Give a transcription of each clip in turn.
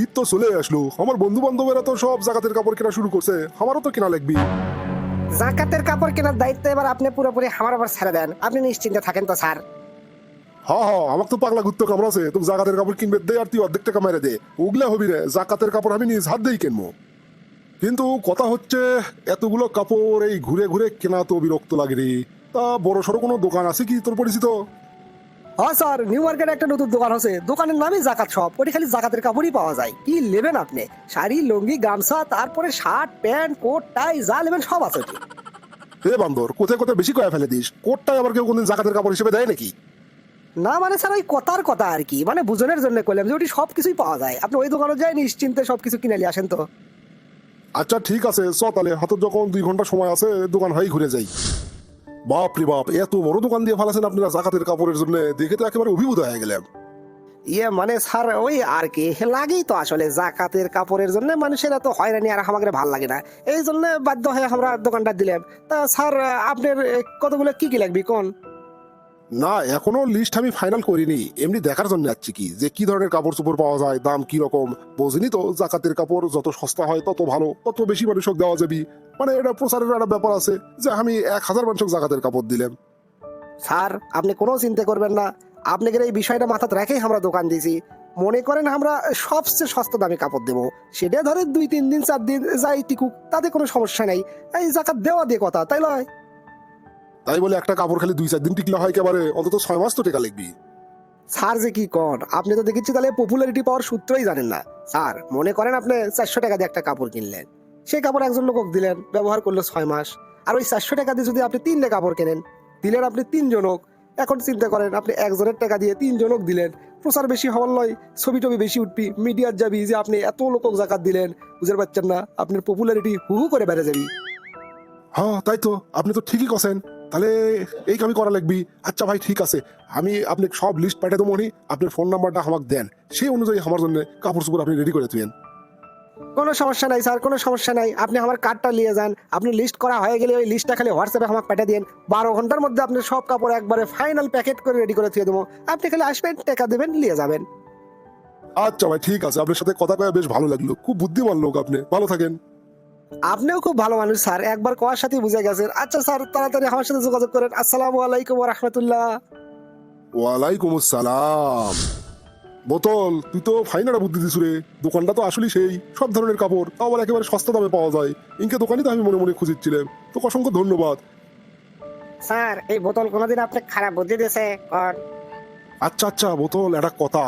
ঈদ তো চলে আসলো। আমার বন্ধু বান্ধবেরা তো সব জাকাতের কাপড় কেনা শুরু করছে। আমারও তো কেনা লাগবি। জাকাতের কাপড় কেনার দায়িত্ব এবার আপনি পুরোপুরি আমার আবার ছেড়ে দেন। আপনি নিশ্চিন্তে থাকেন তো স্যার। হা হা আমাকে তো পাগলা ঘুরতে কামড় আছে তুমি জাকাতের কাপড় কিনবে দে আর তুই অর্ধেক টাকা মেরে দে। ওগুলা হবি রে জাকাতের কাপড় আমি নিজ হাত দিয়েই কিনবো। কিন্তু কথা হচ্ছে এতগুলো কাপড় এই ঘুরে ঘুরে কেনা তো বিরক্ত লাগে রে। তা বড় সড়ো কোনো দোকান আছে কি তোর পরিচিত? হ্যাঁ স্যার নিউ মার্কেটে একটা নতুন দোকান আছে দোকানের নামই জাকাত শপ ওটি খালি জাকাতের কাপড়ই পাওয়া যায়। কি নেবেন আপনি? শাড়ি লুঙ্গি গামছা তারপরে শার্ট প্যান্ট কোট টাই যা নেবেন সব আছে হে বান্দর কোথায় কোথায় বেশি কয়া ফেলে দিস? কোটটাই আবার কেউ কোনদিন জাকাতের কাপড় হিসেবে দেয় নাকি? না মানে স্যার ওই কথার কথা আর কি। মানে বুঝনের জন্য করলাম যে ওটি সব কিছুই পাওয়া যায়। আপনি ওই দোকানে যাই নিশ্চিন্তে সব কিছু কিনে নিয়ে আসেন তো। আচ্ছা ঠিক আছে। চ তাহলে। হাতের যখন দুই ঘণ্টা সময় আছে দোকান হয়ে ঘুরে যাই। বাপ রে বাপ, এত বড় দোকান দিয়ে ফালাছেন আপনারা জাকাতের কাপড়ের জন্য। দেখে তো একেবারে অভিভূত হয়ে গেলাম ইয়ে মানে স্যার, ওই আর কি লাগেই তো আসলে জাকাতের কাপড়ের জন্য মানুষের এত হয়রানি আর আমাকে ভালো লাগে না। এই জন্য বাধ্য হয়ে আমরা দোকানটা দিলাম। তা স্যার, আপনার কতগুলো কি কি লাগবে কোন? না, এখনও লিস্ট আমি ফাইনাল করিনি। এমনি দেখার জন্য যাচ্ছি কি, যে কি ধরনের কাপড় চোপড় পাওয়া যায়, দাম কি রকম, বোঝেনি তো, জাকাতের কাপড় যত সস্তা হয় তত ভালো, তত বেশি মানুষক দেওয়া যাবি। মানে এটা প্রচারের একটা ব্যাপার আছে, যে আমি এক হাজার মানুষক জাকাতের কাপড় দিলাম। স্যার, আপনি কোনো চিন্তা করবেন না আপনাকে এই বিষয়টা মাথাতে রেখেই আমরা দোকান দিয়েছি। মনে করেন আমরা সবচেয়ে সস্তা দামে কাপড় দেবো। সেটা ধরে দুই, তিন দিন, চার দিন যাই টিকুক, তাতে কোনো সমস্যা নেই। এই জাকাত দেওয়া দিয়ে কথা, তাই নয় তাই বলে একটা কাপড় খালি দুই চার দিন টিকলে হয় একেবারে। অন্তত ছয় মাস তো টেকা লিখবি স্যার যে কি কন আপনি তো দেখেছি তাহলে পপুলারিটি পাওয়ার সূত্রই জানেন না। স্যার মনে করেন আপনি চারশো টাকা দিয়ে একটা কাপড় কিনলেন। সেই কাপড় একজন লোকক দিলেন ব্যবহার করল ছয় মাস। আর ওই চারশো টাকা দিয়ে যদি আপনি তিনটে কাপড় কেনেন দিলেন আপনি তিনজনক এখন চিন্তা করেন আপনি একজনের টাকা দিয়ে তিনজনক দিলেন। প্রচার বেশি হওয়ার নয় ছবি টবি বেশি উঠবি মিডিয়ার যাবি যে আপনি এত লোকক জাকাত দিলেন বুঝতে পারছেন না আপনার পপুলারিটি হু হু করে বেড়ে যাবি। হ্যাঁ তাই তো আপনি তো ঠিকই কছেন। তাহলে এই কামি করা লাগবি। আচ্ছা ভাই ঠিক আছে। আমি আপনি সব লিস্ট পাঠিয়ে দেবো আপনার ফোন নাম্বারটা আমাকে দেন। সেই অনুযায়ী আমার জন্য কাপড় চোপড় আপনি রেডি করে তুলেন কোনো সমস্যা নাই স্যার কোনো সমস্যা নাই। আপনি আমার কার্ডটা নিয়ে যান। আপনি লিস্ট করা হয়ে গেলে ওই লিস্টটা খালি হোয়াটসঅ্যাপে আমাকে পাঠিয়ে দিন বারো ঘণ্টার মধ্যে আপনি সব কাপড় একবারে ফাইনাল প্যাকেট করে রেডি করে দিয়ে দেবো। আপনি খালি আসবেন টাকা দেবেন নিয়ে যাবেন। আচ্ছা ভাই ঠিক আছে। আপনার সাথে কথা কয়ে বেশ ভালো লাগল। খুব বুদ্ধিমান লোক আপনি। ভালো থাকেন। আপনিও খুব ভালো মানুষ স্যার। একবার কোয়ার সাথে বুঝে গেছেন। আচ্ছা স্যার তাড়াতাড়ি আমার সাথে যোগাযোগ করেন। আসসালামু আলাইকুম রহমতুল্লাহ। ওয়ালাইকুম আসসালাম। বোতল তুই তো ফাইনারা বুদ্ধি দিছু রে। দোকানটা তো আসলে সেই সব ধরনের কাপড়। তাও আবার একেবারে সস্তা দামে পাওয়া যায়। ইনকে দোকানই তো আমি মনে মনে খুঁজেছিলাম তো অসংখ্য ধন্যবাদ। স্যার এই বোতল কোনোদিন আপনি খারাপ বুদ্ধি দিয়েছে আচ্ছা আচ্ছা বোতল একটা কথা।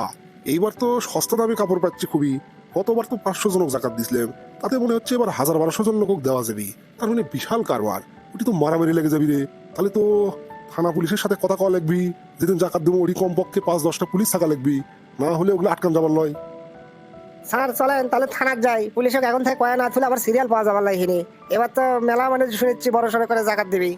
এইবার তো সস্তা দামে কাপড় পাচ্ছি খুবই। কতবার তো পাঁচশো জনক জাকাত দিছিলাম। তাতে মনে হচ্ছে এবার হাজার বারোশো জন লোক দেওয়া যাবে। তার মানে বিশাল কারবার। ওটি তো মারামারি লেগে যাবি রে। তাহলে তো থানা পুলিশের সাথে কথা কওয়া লাগবি। যেদিন জাকাত দেবো ওটি কমপক্ষে পাঁচ দশটা পুলিশ থাকা লাগবি। না হলে ওগুলো আটকান যাবার নয়। স্যার চলেন তাহলে থানার যাই। পুলিশক এখন থেকে কয় না তুলে আবার সিরিয়াল পাওয়া যাবার লাইহিনি এবার তো মেলা মানে শুনেছি বড় সড়ো করে জাকাত দিবি।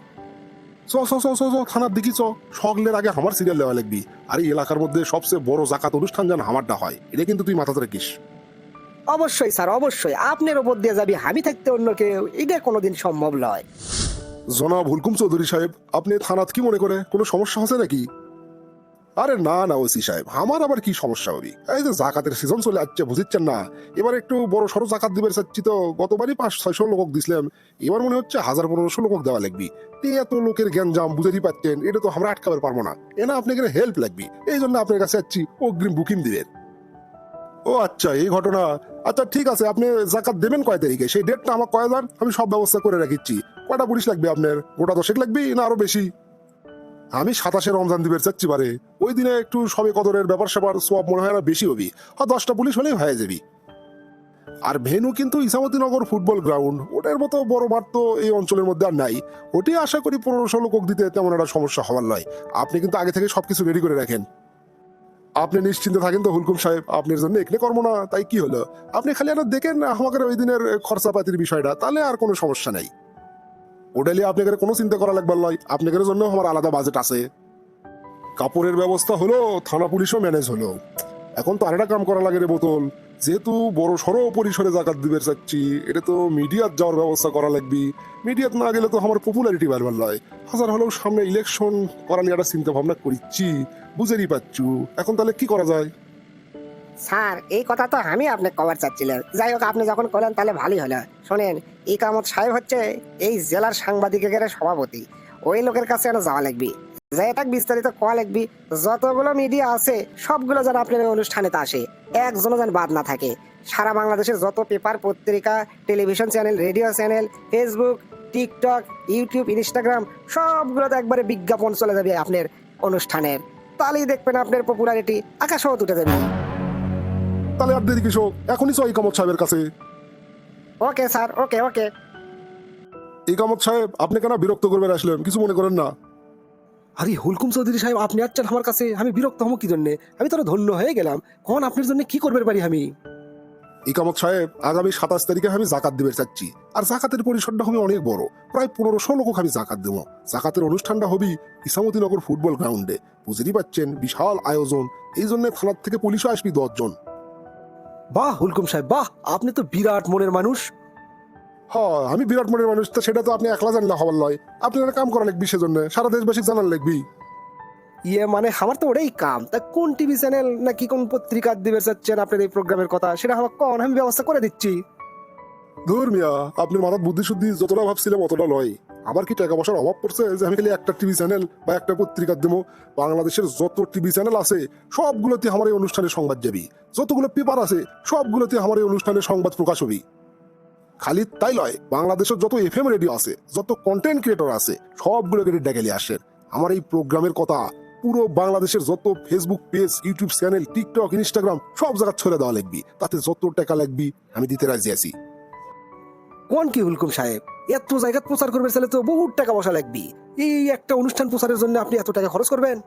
চ চ চ চ চ, থানার দিকে চ। সকলের আগে আমার সিরিয়াল দেওয়া লাগবি। আর এই এলাকার মধ্যে সবচেয়ে বড় জাকাত অনুষ্ঠান যেন আমারটা হয়। এটা কিন্তু তুই মাথাতে রাখিস। অবশ্যই, স্যার, অবশ্যই। আপনার ওপর দিয়ে যাবি আমি থাকতে অন্য কেউ, এটা কোনোদিন সম্ভব নয়। জনাব হুলকুম চৌধুরী সাহেব, আপনি থানাত কি মনে করে কোনো সমস্যা আছে নাকি? আরে না না, ওসি সাহেব, আমার আবার কি সমস্যা হবে? এই যে জাকাতের সিজন চলে আসছে, বুঝিচ্ছেন না? এবার একটু বড় সড়ো জাকাত দিবার চাচ্ছি তো গতবারই পাঁচ, ছয়শো লোক দিছিলাম। এবার মনে হচ্ছে হাজার পনেরোশো লোক দেওয়া লাগবে। এত লোকের জ্ঞানজাম বুঝেই পাচ্ছেন, এটা তো আমরা আটকাবার পারব না। এ না আপনাকে হেল্প লাগবে। এই জন্য আপনার কাছে যাচ্ছি, অগ্রিম বুকিং দিবেন। ও আচ্ছা এই ঘটনা আচ্ছা ঠিক আছে, আপনি জাকাত দেবেন কয় তারিখে? সেই ডেটটা আমার কয়ে যান আমি সব ব্যবস্থা করে রাখিচ্ছি কয়টা পুলিশ লাগবে আপনার? গোটা দশেক লাগবে না আরও বেশি? আমি সাতাশে রমজান দিবের চাচ্ছি পারে ওই দিনে একটু সবে কদরের ব্যাপার স্যাপার সব মনে হয় না বেশি হবি। আর দশটা পুলিশ হলেই হয়ে যাবি। আর ভেনু কিন্তু ইসামতিনগর ফুটবল গ্রাউন্ড ওটার মতো বড় মাঠ তো এই অঞ্চলের মধ্যে আর নাই। ওটি আশা করি পনেরো ষোলো লোক দিতে তেমন একটা সমস্যা হওয়ার নয়। আপনি কিন্তু আগে থেকে সবকিছু রেডি করে রাখেন। আপনি নিশ্চিন্তে থাকেন তো হুলকুম সাহেব, আপনার জন্য এখানে কর্ম না, তাই কি হলো? আপনি খালি আর দেখেন আমাদের ওই দিনের খরচাপাতির বিষয়টা, তাহলে আর কোনো সমস্যা নাই। ওটা নিয়ে আপনাদের কোনো চিন্তা করা লাগবে নয় আপনাদের জন্য আমার আলাদা বাজেট আছে। কাপড়ের ব্যবস্থা হলো, থানা পুলিশও ম্যানেজ হলো। এখন তো আরেকটা কাম করা লাগে রে বোতল। যেহেতু বড় সড়ো পরিসরে জাকাত দিবে চাচ্ছি, এটা তো মিডিয়াত যাওয়ার ব্যবস্থা করা লাগবে। মিডিয়াত না গেলে তো আমার পপুলারিটি বাড়বার নয় হাজার হলেও সামনে ইলেকশন করা নিয়ে একটা চিন্তা ভাবনা করিচ্ছি। বুঝেরই পাচ্ছু। এখন তাহলে কি করা যায়? স্যার, এই কথা তো আমি আপনি কভার চাচ্ছিলেন যাই হোক, আপনি যখন করলেন তাহলে ভালোই হলো। শোনেন, ইকামত সাহেব হচ্ছে এই জেলার সাংবাদিকের সভাপতি। ওই লোকের কাছে যাওয়া লাগবে। যে এটা বিস্তারিত কোয়া যতগুলো মিডিয়া আছে সবগুলো যেন আপনার এই অনুষ্ঠানেতে আসে। একজনও যেন বাদ না থাকে। সারা বাংলাদেশের যত পেপার পত্রিকা television channel radio channel Facebook TikTok YouTube Instagram সবগুলোতে একবারে বিজ্ঞাপন চলে যাবে আপনার অনুষ্ঠানের। তাহলেই দেখবেন আপনার পপুলারিটি আকাশও উঠে যাবে। তাহলে আর দেরি কিসো এখনই চো ইকামত সাহেবের কাছে। ওকে স্যার ওকে ওকে। ইকামত সাহেব আপনি কেন বিরক্ত করবেন আসলেন? কিছু মনে করেন না। আরে হুলকুম চৌধুরী সাহেব আপনি আসছেন আমার কাছে। আমি বিরক্ত হব কি জন্যে আমি তো ধন্য হয়ে গেলাম। কখন আপনার জন্য কি করবে পারি আমি? ইকামত সাহেব আগামী সাতাশ তারিখে আমি জাকাত দিবে চাচ্ছি। আর জাকাতের পরিসরটা হবে অনেক বড়। প্রায় পনেরোশো লোক আমি জাকাত দেবো। জাকাতের অনুষ্ঠানটা হবি ইসামতিনগর ফুটবল গ্রাউন্ডে। বুঝতেই পাচ্ছেন বিশাল আয়োজন। এই জন্য থানার থেকে পুলিশও আসবি দশজন। বাহ হুলকুম সাহেব বাহ। আপনি তো বিরাট মনের মানুষ। হ্যাঁ আমি বিরাট মনের মানুষ তো সেটা তো আপনি একলা জানলে হবার লয়। আপনি একটা কাম করা লাগবি সেজন্য সারা দেশবাসী জানার লাগবি। ইয়ে মানে আমার তো ওটাই কাম। তা কোন টিভি চ্যানেল নাকি কোন পত্রিকা দিবে চাচ্ছেন আপনার এই প্রোগ্রামের কথা? সেটা আমার কন আমি ব্যবস্থা করে দিচ্ছি। ধর মিয়া আপনার মাথার বুদ্ধি শুদ্ধি যতটা ভাবছিলাম অতটা লয়। আমার কি টাকা পয়সার অভাব পড়ছে যে আমি খালি একটা টিভি চ্যানেল বা একটা পত্রিকা দেবো? বাংলাদেশের যত টিভি চ্যানেল আছে সবগুলোতে আমার এই অনুষ্ঠানে সংবাদ যাবি। যতগুলো পেপার আছে সবগুলোতে আমার এই অনুষ্ঠানের সংবাদ প্রকাশ হবি। খালি তাই লয় বাংলাদেশের যত এফ এম রেডিও আছে, যত কন্টেন্ট ক্রিয়েটর আছে, সবগুলো সবগুলোকে ডেকে আসেন আমার এই প্রোগ্রামের কথা পুরো বাংলাদেশের যত Facebook page YouTube channel TikTok Instagram সব জায়গায় ছড়ে দেওয়া লাগবি তাতে যত টাকা লাগবি, আমি দিতে রাজি আছি। কোন কি হুলকুম সাহেব? এত জায়গা প্রচার করবে, তাহলে তো বহুত টাকা পয়সা লাগবি। এই একটা অনুষ্ঠান প্রচারের জন্য আপনি এত টাকা খরচ করবেন?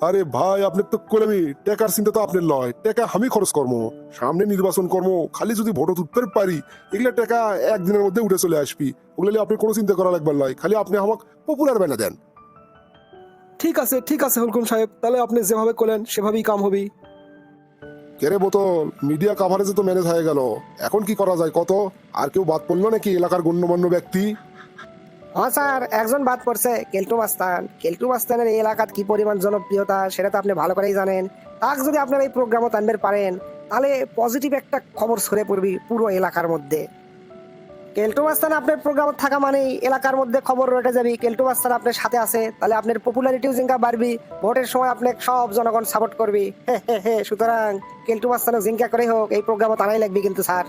আরে ভাই আপনি তো কলেমি টেকার চিন্তা তো আপনার লয়। টেকা আমি খরচ কর্ম সামনে নির্বাচন কর্ম খালি যদি ভোট উঠতে পারি এগুলা টাকা একদিনের মধ্যে উঠে চলে আসবি। ওগুলো নিয়ে আপনি কোনো চিন্তা করা লাগবার লয় খালি আপনি আমাকে পপুলার বানা দেন। ঠিক আছে ঠিক আছে হুলকুম সাহেব। তাহলে আপনি যেভাবে করলেন সেভাবেই কাম হবে। কেরে বোতল মিডিয়া কাভারেজে তো ম্যানেজ হয়ে গেল। এখন কি করা যায় কত? আর কেউ বাদ পড়ল নাকি এলাকার গণ্যমান্য ব্যক্তি? হ্যাঁ স্যার, একজন বাদ পড়ছে, কেলটু মাস্তান কেলটু মাস্তানের এই এলাকাত কি পরিমাণ জনপ্রিয়তা, সেটা তো আপনি ভালো করেই জানেন। তাকে যদি আপনার এই প্রোগ্রামও টানতে পারেন, তাহলে পজিটিভ একটা খবর ছড়ে পড়বি পুরো এলাকার মধ্যে। কেলটু মাস্তান আপনার প্রোগ্রাম থাকা মানেই এলাকার মধ্যে খবর রটে যাবি। কেলটু মাস্তান আপনার সাথে আছে, তাহলে আপনার পপুলারিটিও জিঙ্কা বাড়বি, ভোটের সময় আপনাকে সব জনগণ সাপোর্ট করবি। হে হে হে, সুতরাং কেলটু মাস্তানও জিঙ্কা করে হোক, এই প্রোগ্রামও টানাই লাগবে কিন্তু, স্যার।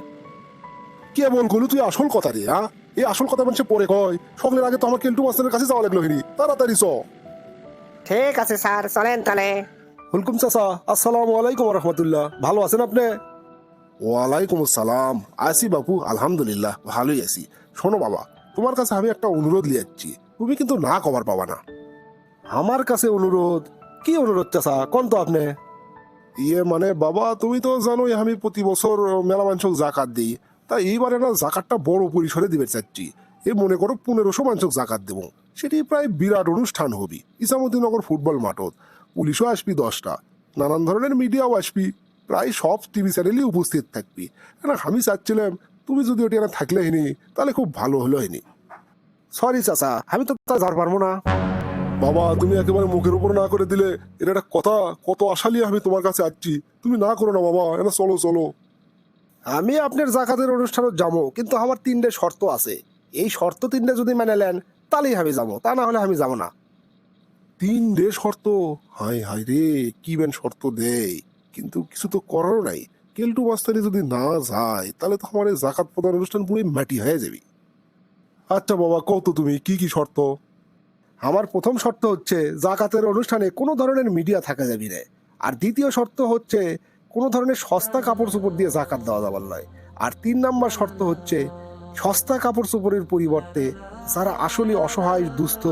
কে বল তুই আসল কথা রে হ্যাঁ? এই আসল কথা মানুষে পরে কয়। সকলের আগে তো আমার কেন্টু মাস্টারের কাছে যাওয়া লাগল হিরি তাড়াতাড়ি চ। ঠিক আছে স্যার। চলেন তাহলে। হুলকুম চাচা আসসালামু আলাইকুম রহমতুল্লাহ। ভালো আছেন আপনি? ওয়ালাইকুম আসসালাম। আসি বাপু আলহামদুলিল্লাহ ভালোই আছি। শোনো বাবা তোমার কাছে আমি একটা অনুরোধ লিয়াচ্ছি। তুমি কিন্তু না কবার পাবা না। আমার কাছে অনুরোধ? কি অনুরোধ চাচা? কোন তো আপনি? ইয়ে মানে বাবা তুমি তো জানোই আমি প্রতি বছর মেলা মাংসক জাকাত দিই। তা এইবারে না জাকাতটা বড় পরিসরে দিবে চাচ্ছি। এ মনে করো পনেরোশো মাংসক জাকাত দেবো। সেটি প্রায় বিরাট অনুষ্ঠান হবি। ইসামুদ্দিনগর ফুটবল মাঠত। পুলিশও আসবি দশটা। নানান ধরনের মিডিয়াও আসবি। প্রায় সব টিভি চ্যানেলই উপস্থিত থাকবি। না আমি চাচ্ছিলাম, তুমি যদি ওটি না থাকলে হিনি তাহলে খুব ভালো হলো হিনি সরি চাচা, আমি তো তা যার পারব না। বাবা, তুমি একেবারে মুখের উপর না করে দিলে এটা একটা কথা, কত আশালি আমি তোমার কাছে আসছি। তুমি না করো না বাবা এটা চলো চলো। আমি আপনার জাকাতের অনুষ্ঠানে যাব, কিন্তু আমার তিনটে শর্ত আছে। এই শর্ত তিনটে যদি মেনে নেন, তাহলেই আমি যাব, তা না হলে আমি যাব না। তিন ডে শর্ত? হাই হাই রে, কি বেন শর্ত দেয়? কিন্তু কিছু তো করারও নাই। কেলটু মাস্তানি যদি না যায়, তাহলে তো আমার এই জাকাত প্রদান অনুষ্ঠান পুরো মাটি হয়ে যাবে। আচ্ছা বাবা কত তুমি, কি কি শর্ত? আমার প্রথম শর্ত হচ্ছে, জাকাতের অনুষ্ঠানে কোনো ধরনের মিডিয়া থাকা যাবে না। আর দ্বিতীয় শর্ত হচ্ছে কোনো ধরনের সস্তা কাপড় চোপড় দিয়ে জাকাত দেওয়া যাবার নয়। আর তিন নাম্বার শর্ত হচ্ছে, সস্তা কাপড় চোপড়ের পরিবর্তে যারা আসলে অসহায়, দুস্থ,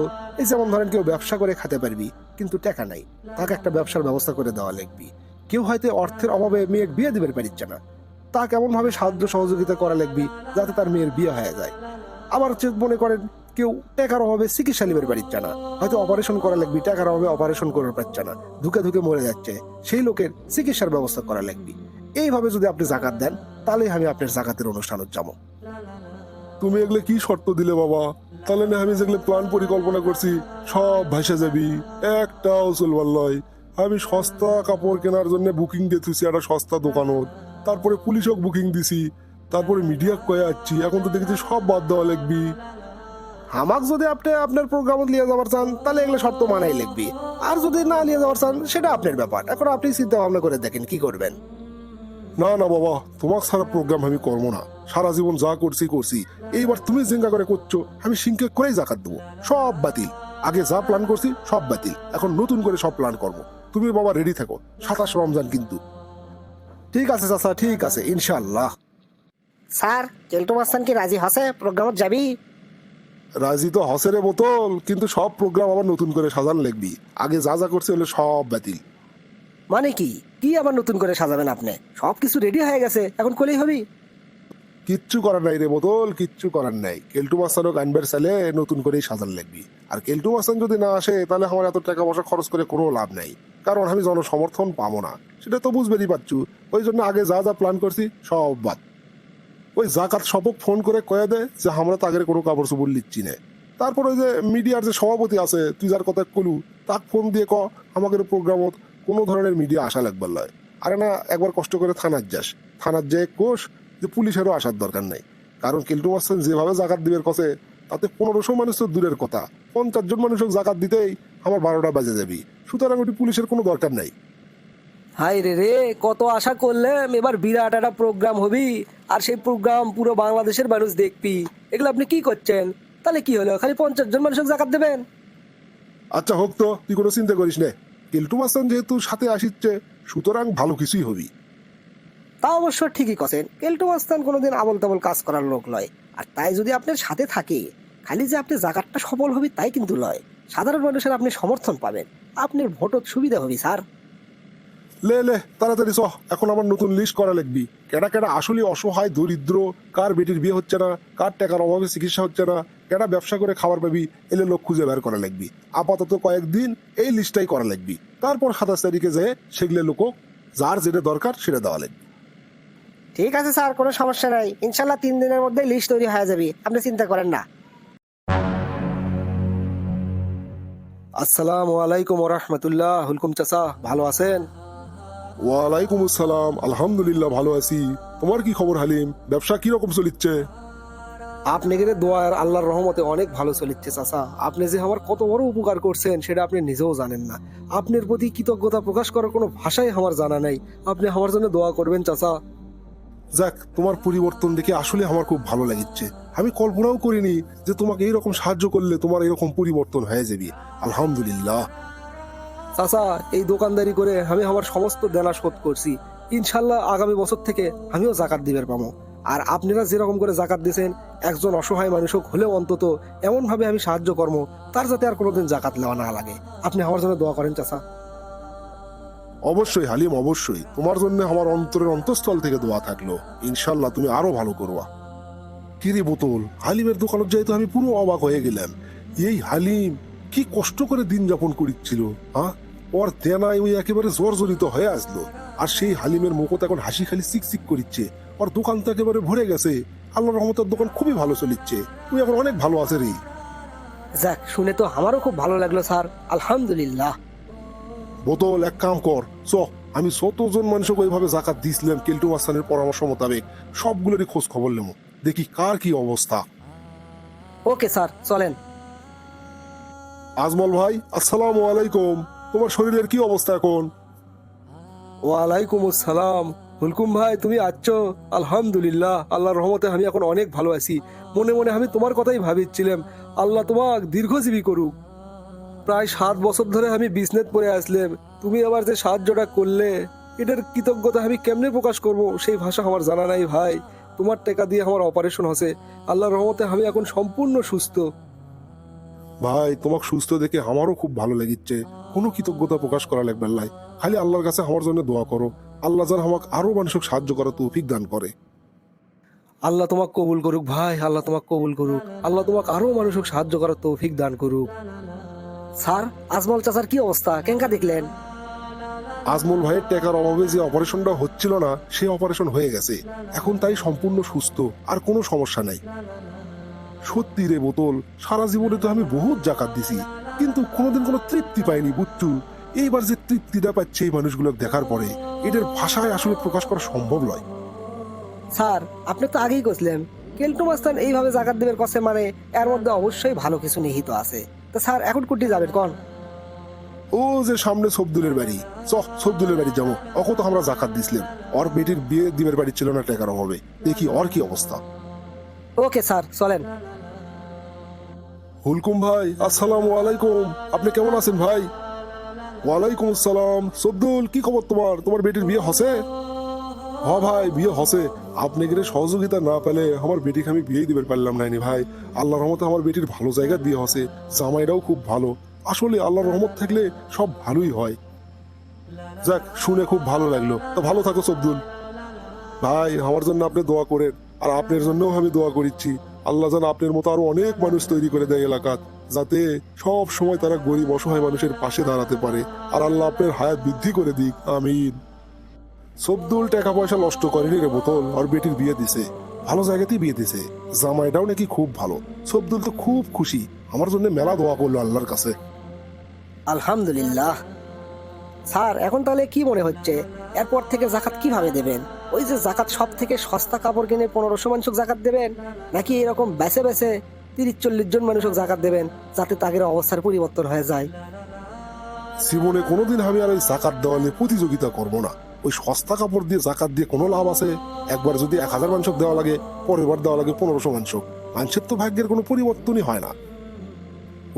এই যেমন ধরেন কেউ ব্যবসা করে খেতে পারবি, কিন্তু টাকা নাই, তাকে একটা ব্যবসার ব্যবস্থা করে দেওয়া লাগবি। কেউ হয়তো অর্থের অভাবে মেয়ের বিয়ে দিতে পারিচ্ছে না, তা কেমনভাবে সাহায্য সহযোগিতা করা লাগবি যাতে তার মেয়ের বিয়ে হয়ে যায়? আবার মনে করেন কেউ টাকার অভাবে চিকিৎসা নিবার পারিচ্ছে না হয়তো অপারেশন করা লাগবে, টাকার অভাবে অপারেশন করে পারছে না ধুকে ধুকে মরে যাচ্ছে, সেই লোকের চিকিৎসার ব্যবস্থা করা লাগবে। এইভাবে যদি আপনি জাকাত দেন তাহলে আমি আপনার জাকাতের অনুষ্ঠানত যাব তুমি এগুলো কি শর্ত দিলে বাবা? তাহলে না আমি যেগুলো প্ল্যান পরিকল্পনা করছি, সব ভাসে যাবি। একটাও চলবার লয়। আমি সস্তা কাপড় কেনার জন্য বুকিং দিতেছি একটা সস্তা দোকানত। তারপরে পুলিশক বুকিং দিছি। তারপরে মিডিয়া কয়ে যাচ্ছি এখন তো দেখেছি সব বাদ দেওয়া লাগবি। আমাক যদি আপনি আপনার প্রোগ্রাম নিয়ে যাবার চান তাহলে এগুলো শর্ত মানাই লিখবি আর যদি না নিয়ে যাবার চান সেটা আপনার ব্যাপার। এখন আপনি চিন্তা ভাবনা করে দেখেন কি করবেন? না না বাবা তোমার সারা প্রোগ্রাম আমি করব না। সারা জীবন যা করছি করছি। এইবার তুমি জিঙ্গা করে করছ আমি সিংকে করেই জাকাত দেবো। সব বাতিল। আগে যা প্ল্যান করছি সব বাতিল। এখন নতুন করে সব প্ল্যান করব। তুমি বাবা রেডি থাকো। সাতাশ রমজান কিন্তু। ঠিক আছে চাচা ঠিক আছে। ইনশাল্লাহ স্যার কেলটু মাস্তান কি রাজি হসে? প্রোগ্রামত যাবি? রাজি তো হসেরে বোতল কিন্তু সব প্রোগ্রাম আবার নতুন করে সাজান লাগবি। আগে যা যা করছে হলো সব বাতিল। মানে কি? কি আবার নতুন করে সাজাবেন আপনি? সব কিছু রেডি হয়ে গেছে এখন কলেই হবি। কিচ্ছু করার নাই রে বোতল কিচ্ছু করার নাই। কেলটু মাস্তানও আনবার চাইলে নতুন করেই সাজান লাগবি। আর কেলটু মাস্তান যদি না আসে তাহলে আমার এত টাকা পয়সা খরচ করে কোনো লাভ নাই। কারণ আমি জনসমর্থন পাবো না। সেটা তো বুঝবেনই পারছু ওই জন্য আগে যা যা প্ল্যান করছি সব বাদ। ওই জাকাত সবক ফোন করে কয়ে দেয় যে, আমরা তাগের কোনো কাপড় চোপড় লিচ্ছি না। তারপর ওই যে মিডিয়ার যে সভাপতি আছে, তুই যার কথা কলু, তাক ফোন দিয়ে ক আমাদের প্রোগ্রামত কোনো ধরনের মিডিয়া আসা লাগবার লয়। আরে না, একবার কষ্ট করে থানার যাস। থানার যে কোষ যে পুলিশেরও আসার দরকার নাই। কারণ কেলটু মাস্তান যেভাবে জাকাত দিবের কছে তাতে পনেরোশো মানুষ তো দূরের কথা। পঞ্চাশ জন মানুষক জাকাত দিতেই আমার বারোটা বাজে যাবি। সুতরাং ওটি পুলিশের কোনো দরকার নাই। হাই রে রে কত আশা করলাম এবার বিরাট একটা প্রোগ্রাম হবি। আর সেই প্রোগ্রাম পুরো বাংলাদেশের মানুষ দেখবি। এগুলো আপনি কি করছেন? তাহলে কি হলো? খালি পঞ্চাশ জন মানুষকে জাকাত দেবেন? আচ্ছা হোক তো তুই কোনো চিন্তা করিস নে। কেলটু মাস্তান যেহেতু সাথে আসিচ্ছে সুতরাং ভালো কিছুই হবি। তা অবশ্য ঠিকই কছেন। কেলটু মাস্তান কোনোদিন আবল তাবল কাজ করার লোক নয়। আর তাই যদি আপনার সাথে থাকে খালি যে আপনি জাকাতটা সফল হবি তাই কিন্তু নয়। সাধারণ মানুষের আপনি সমর্থন পাবেন। আপনার ভোটত সুবিধা হবি স্যার। লে লে তাড়াতাড়ি চ এখন আমার নতুন লিস্ট করা লাগবি। কেডা কেডা আসলে অসহায় দরিদ্র কার বেটির বিয়ে হচ্ছে না কার টাকার অভাবে চিকিৎসা হচ্ছে না কেডা ব্যবসা করে খাবার পাবি এলে লোক খুঁজে বের করা লাগবি। আপাতত কয়েকদিন এই লিস্টটাই করা লাগবি। তারপর সাতাশ তারিখে যেয়ে সেগুলো লোক যার যেটা দরকার সেটা দেওয়া লাগবে। ঠিক আছে স্যার কোনো সমস্যা নাই। ইনশাল্লাহ তিন দিনের মধ্যে লিস্ট তৈরি হয়ে যাবে। আপনি চিন্তা করেন না। আসসালামু আলাইকুম রহমতুল্লাহ। হুলকুম চাচা ভালো আছেন? ওয়ালাইকুম আসসালাম আলহামদুলিল্লাহ ভালো আছি। তোমার কি খবর হালিম? ব্যবসা কি রকম চলিচ্ছে? আপনি গেলে দোয়ার আল্লাহর রহমতে অনেক ভালো চলিচ্ছে চাচা। আপনি যে আমার কত বড় উপকার করছেন সেটা আপনি নিজেও জানেন না। আপনার প্রতি কৃতজ্ঞতা প্রকাশ করার কোনো ভাষাই আমার জানা নাই। আপনি আমার জন্য দোয়া করবেন চাচা। যাক তোমার পরিবর্তন দেখে আসলে আমার খুব ভালো লাগিচ্ছে আমি কল্পনাও করিনি যে তোমাকে এইরকম সাহায্য করলে তোমার এরকম পরিবর্তন হয়ে যাবে। আলহামদুলিল্লাহ। চাচা, এই দোকানদারি করে আমি আমার সমস্ত দেনা শোধ করছি। ইনশাল্লাহ আগামী বছর থেকে আমিও জাকাত দিবের পাবো আর আপনারা যেরকম করে জাকাত দিয়েছেন, একজন অসহায় মানুষক হলেও অন্তত এমন ভাবে আমি সাহায্য কর্ম তার যাতে আর কোনোদিন জাকাত নেওয়া না লাগে। আপনি আমার জন্য দোয়া করেন, চাচা। অবশ্যই, হালিম, অবশ্যই। তোমার জন্য আমার অন্তরের অন্তঃস্থল থেকে দোয়া থাকল। ইনশাল্লাহ তুমি আরও ভালো করবা। কিরে বোতল? হালিমের দোকানত যাই তো আমি পুরো অবাক হয়ে গেলাম। এই হালিম কি কষ্ট করে দিন যাপন করিচ্ছিল হ্যাঁ? ওর দেনায় ওই একেবারে জর্জরিত হয়ে আসলো। আর সেই হালিমের মুখত এখন হাসি খালি চিকচিক করিচ্ছে। ওর দোকান তো একেবারে ভরে গেছে। আল্লাহ রহমতের দোকান খুবই ভালো চলিচ্ছে। তুই এখন অনেক ভালো আছে রে। যাক শুনে তো আমারও খুব ভালো লাগল স্যার। আলহামদুলিল্লাহ। বোতল এক কাম কর। চ আমি শতজন মানুষকে ওইভাবে জাকাত দিছিলাম কেলটু মাস্তানের পরামর্শ মোতাবেক। সবগুলোরই খোঁজ খবর নেব। দেখি কার কি অবস্থা। ওকে স্যার চলেন। আজমল ভাই আসসালামু আলাইকুম। তোমার শরীরের কি অবস্থা এখন? ওয়ালাইকুম আসসালাম হুলকুম ভাই, তুমি আছো? আলহামদুলিল্লাহ, আল্লাহর রহমতে আমি এখন অনেক ভালো আছি। মনে মনে আমি তোমার কথাই ভাবিছিলাম আল্লাহ তোমাক দীর্ঘজীবী করুক। প্রায় সাত বছর ধরে আমি বিজনেস পরে আসলাম। তুমি আবার যে সাহায্যটা করলে, এটার কৃতজ্ঞতা আমি কেমনে প্রকাশ করব, সেই ভাষা আমার জানা নাই ভাই। তোমার টাকা দিয়ে আমার অপারেশন হসে আল্লাহর রহমতে আমি এখন সম্পূর্ণ সুস্থ। ভাই তোমাকে সুস্থ দেখে আমারও খুব ভালো লেগেছে কোনো কৃতজ্ঞতা প্রকাশ করা লাগবে নাই খালি আল্লাহর কাছে আমার জন্য দোয়া করো। আল্লাহ যেন আমাকে আরও মানুষকে সাহায্য করা তৌফিক দান করে। আল্লাহ তোমাক কবুল করুক ভাই আল্লাহ তোমাক কবুল করুক। আল্লাহ তোমাক আরও মানুষকে সাহায্য করার তৌফিক দান করুক। স্যার আজমল চাচার কি অবস্থা? কেঙ্কা দেখলেন? আজমল ভাইয়ের টাকার অভাবে যে অপারেশনটা হচ্ছিল না সেই অপারেশন হয়ে গেছে। এখন তাই সম্পূর্ণ সুস্থ আর কোনো সমস্যা নাই। সত্যি রে বোতল সারা জীবনে তো আমি বহুত জাকাত দিছি কিন্তু কোনোদিন কোনো তৃপ্তি পাইনি বুঝছু এইবার যে তৃপ্তিটা পাচ্ছে এই মানুষগুলো দেখার পরে এটার ভাষায় আসলে প্রকাশ করা সম্ভব নয়। স্যার আপনি তো আগেই কইছিলেন কেলটু মাস্তান এইভাবে জাকাত দেবের কসে মানে এর মধ্যে অবশ্যই ভালো কিছু নিহিত আছে। তো স্যার এখন কুটি যাবেন কোন? ও যে সামনে সবদুলের বাড়ি। চ সবদুলের বাড়ি যাব। অক তো আমরা জাকাত দিছিলাম। ওর বেটির বিয়ে দিবের বাড়ি ছিল না টাকার অভাবে। দেখি ওর কি অবস্থা। ওকে স্যার চলেন। হুলকুম ভাই, আসসালামু আলাইকুম। আপনি কেমন আছেন ভাই? ওয়ালাইকুম আসসালাম। সবদুল কি খবর তোমার? তোমার বেটির বিয়ে হসে? হ ভাই, বিয়ে হসে। আপনি গেলে সহযোগিতা না পেলে আমার বেটিকে আমি বিয়েই দিবে পারলাম নাইনি ভাই। আল্লাহর রহমতে আমার বেটির ভালো জায়গা বিয়ে হসে। জামাইরাও খুব ভালো। আসলে আল্লাহর রহমত থাকলে সব ভালোই হয়। যাক, শুনে খুব ভালো লাগল। তো ভালো থাকো সবদুল ভাই, আমার জন্য আপনি দোয়া করেন। আর আপনার জন্যও আমি দোয়া করিচ্ছি। আল্লাহ যেন আপনার মতো আরও অনেক মানুষ তৈরি করে দেয় এলাকাত, যাতে সব সময় তারা গরিব, অসহায় মানুষের পাশে দাঁড়াতে পারে। আর আল্লাহ আপনার হায়াত বৃদ্ধি করে দিক। আমিন। সবদুল টাকা পয়সা নষ্ট করেনি রে বোতল, আর বেটির বিয়ে দিছে। ভালো জায়গাতেই বিয়ে দিছে। জামাইটাও নাকি খুব ভালো। সবদুল তো খুব খুশি। আমার জন্য মেলা দোয়া করল আল্লাহর কাছে। আলহামদুলিল্লাহ। স্যার, এখন তাহলে কি মনে হচ্ছে? এরপর থেকে জাকাত কীভাবে দেবেন? ওই যে জাকাত সব থেকে সস্তা কাপড় কিনে পনেরোশো মানুষক জাকাত দেবেন? নাকি এরকম বেছে বেছে তিরিশ চল্লিশ জন মানুষক জাকাত দেবেন যাতে তাদের অবস্থার পরিবর্তন হয়ে যায়? জীবনে কোনোদিন আমি আর ওই জাকাত দেওয়া নিয়ে প্রতিযোগিতা করব না। ওই সস্তা কাপড় দিয়ে জাকাত দিয়ে কোনো লাভ আছে? একবার যদি এক হাজার মাংসক দেওয়া লাগে, পরের বার দেওয়া লাগে পনেরোশো মাংসক মানুষের তো ভাগ্যের কোনো পরিবর্তনই হয় না।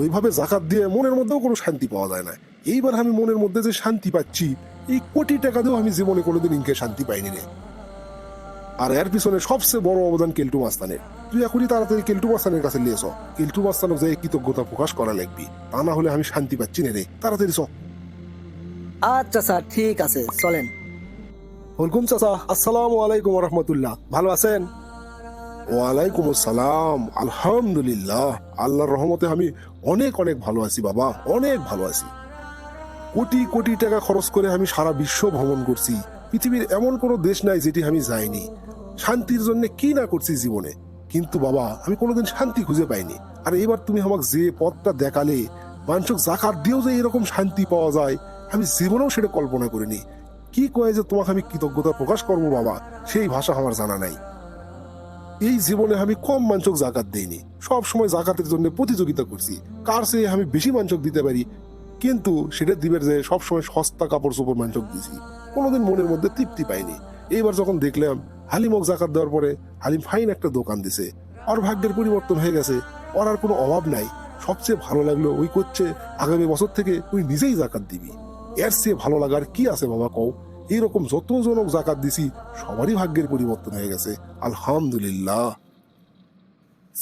ওইভাবে জাকাত দিয়ে মনের মধ্যেও কোনো শান্তি পাওয়া যায় না। এইবার আমি মনের মধ্যে যে শান্তি পাচ্ছি এই কোটি টাকা দিয়েও আমি জীবনে কোনোদিন ইনকে শান্তি পাইনি রে। আর এর পিছনে সবচেয়ে বড় অবদান কেলটু মাস্তানের। তুই এখনই তাড়াতাড়ি কেলটু মাস্তানের কাছে নিয়েছ কেলটু মাস্তানক যে কৃতজ্ঞতা প্রকাশ করা লাগবি তা না হলে আমি শান্তি পাচ্ছি না রে। তাড়াতাড়ি চ। আচ্ছা স্যার ঠিক আছে চলেন। হুলকুম চাচা আসসালামু আলাইকুম রহমতুল্লাহ ভালো আছেন? ওয়ালাইকুম আসসালাম আলহামদুলিল্লাহ। আল্লাহর রহমতে আমি অনেক অনেক ভালো আছি বাবা অনেক ভালো আছি। কোটি কোটি টাকা খরচ করে আমি সারা বিশ্ব ভ্রমণ করছি। পৃথিবীর এমন কোনো দেশ নাই যেটি আমি যাইনি। শান্তির জন্য কি না করছি জীবনে? কিন্তু বাবা, আমি কোনোদিন শান্তি খুঁজে পাইনি। আর এবার তুমি আমাকে যে পথটা দেখালে মানুষক জাকাত দিয়েও যে এরকম শান্তি পাওয়া যায়, আমি জীবনেও সেটা কল্পনা করিনি। কি কয়ে যে তোমাকে আমি কৃতজ্ঞতা প্রকাশ করব বাবা, সেই ভাষা আমার জানা নাই। এই জীবনে আমি কম মাঞ্চক জাকাত দেইনি। সব সময় জাকাতের জন্য প্রতিযোগিতা করছি। কার চেয়ে আমি বেশি মাঞ্চক দিতে পারি কিন্তু সেটা দিবের যে সবসময় সস্তা কাপড় চোপড় মাঞ্চক দিছি কোনোদিন মনের মধ্যে তৃপ্তি পাইনি। এইবার যখন দেখলাম হালিমক জাকাত দেওয়ার পরে হালিম ফাইন একটা দোকান দিছে। ওর ভাগ্যের পরিবর্তন হয়ে গেছে। ওর আর কোনো অভাব নাই। সবচেয়ে ভালো লাগল ওই করছে, আগামী বছর থেকে তুই নিজেই জাকাত দিবি। এর চেয়ে ভালো লাগার কি আছে বাবা কও? এইরকম যত জনক জাকাত দিছি, সবারই ভাগ্যের পরিবর্তন হয়ে গেছে। আলহামদুলিল্লাহ।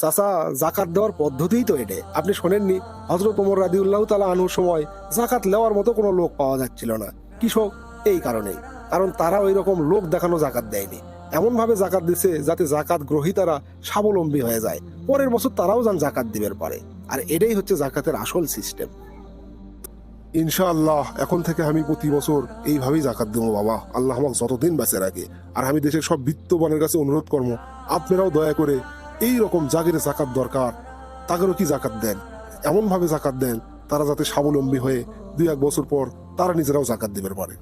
চাচা, জাকাত দেওয়ার পদ্ধতিই তো এটা আপনি শোনেননি হজরত ওমর রাদিউল্লাহ তালা আনুর সময় জাকাত নেওয়ার মতো কোনো লোক পাওয়া যাচ্ছিল না। কৃষক, এই কারণেই। কারণ তারা ওই রকম লোক দেখানো জাকাত দেয়নি। এমন ভাবে জাকাত দিছে যাতে জাকাত গ্রহীতারা স্বাবলম্বী হয়ে যায়। পরের বছর তারাও যান জাকাত দিবের পারে। আর এটাই হচ্ছে জাকাতের আসল সিস্টেম। ইনশাআল্লাহ, এখন থেকে আমি প্রতি বছর এইভাবেই জাকাত দেবো বাবা। আল্লাহ আমাকে যতদিন বেঁচে রাখে। আর আমি দেশের সব বিত্তবানের কাছে অনুরোধ করব, আপনারাও দয়া করে এই রকম জাগিরে জাকাত দরকার, তাদেরও কি জাকাত দেন? এমনভাবে জাকাত দেন, তারা যাতে স্বাবলম্বী হয়ে দুই এক বছর পর তারা নিজেরাও জাকাত দিবে পারে।